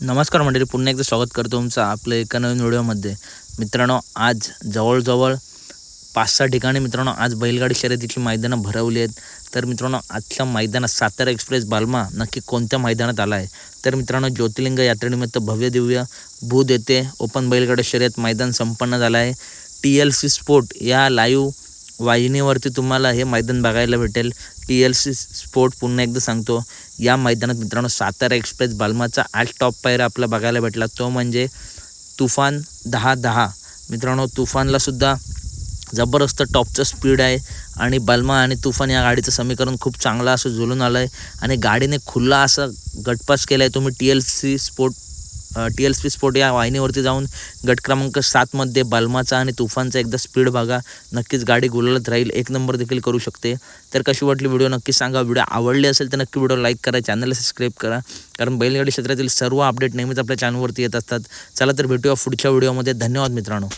नमस्कार मंडळी पुन्हा एकदा स्वागत करतो तुमचं आपल्या एका नवीन व्हिडिओमध्ये. मित्रांनो आज जवळजवळ पाच सहा ठिकाणी मित्रांनो आज बैलगाडी शर्यतीची मैदानं भरवली आहेत. तर मित्रांनो आजच्या मैदानात सातारा एक्सप्रेस बालमा नक्की कोणत्या मैदानात आला आहे? तर मित्रांनो ज्योतिर्लिंग यात्रेनिमित्त भव्य दिव्य बुध येथे ओपन बैलगाडी शर्यत मैदान संपन्न झालं आहे. टी एल सी स्पोर्ट या लाईव्ह वाहिनीवरती तुम्हाला हे मैदान बघायला भेटेल. टी एल सी स्पोर्ट पुन्हा एकदा सांगतो. या मैदानात मित्रांनो सातारा एक्सप्रेस बालमाचा आज टॉप पायरा आपला बघायला भेटला. तो म्हणजे तुफान दहा दहा. मित्रांनो तुफानला सुद्धा जबरदस्त टॉपचं स्पीड आहे आणि बल्मा आणि तुफान या गाडीचं समीकरण खूप चांगलं असं झुलून आलं आहे आणि गाडीने खुल्ला असं गटपास केला आहे तुम्ही T L C sport T L स्पी sport या वाहिनीवरती जाऊन गट क्रमांक सातमध्ये बल्माचा आणि तुफानचा एकदा स्पीड बघा. नक्कीच गाडी गुलालात राहील. एक नंबर देखील करू शकते. तर कशी वाटली व्हिडिओ नक्कीच सांगा. व्हिडिओ आवडली असेल तर नक्की व्हिडिओ लाईक करा. चॅनलला सबस्क्राईब करा. कारण बैलगाडी क्षेत्रातील सर्व अपडेट नेहमीच आपल्या चॅनलवरती येत असतात. चला तर भेटूया पुढच्या व्हिडिओमध्ये. धन्यवाद मित्रांनो.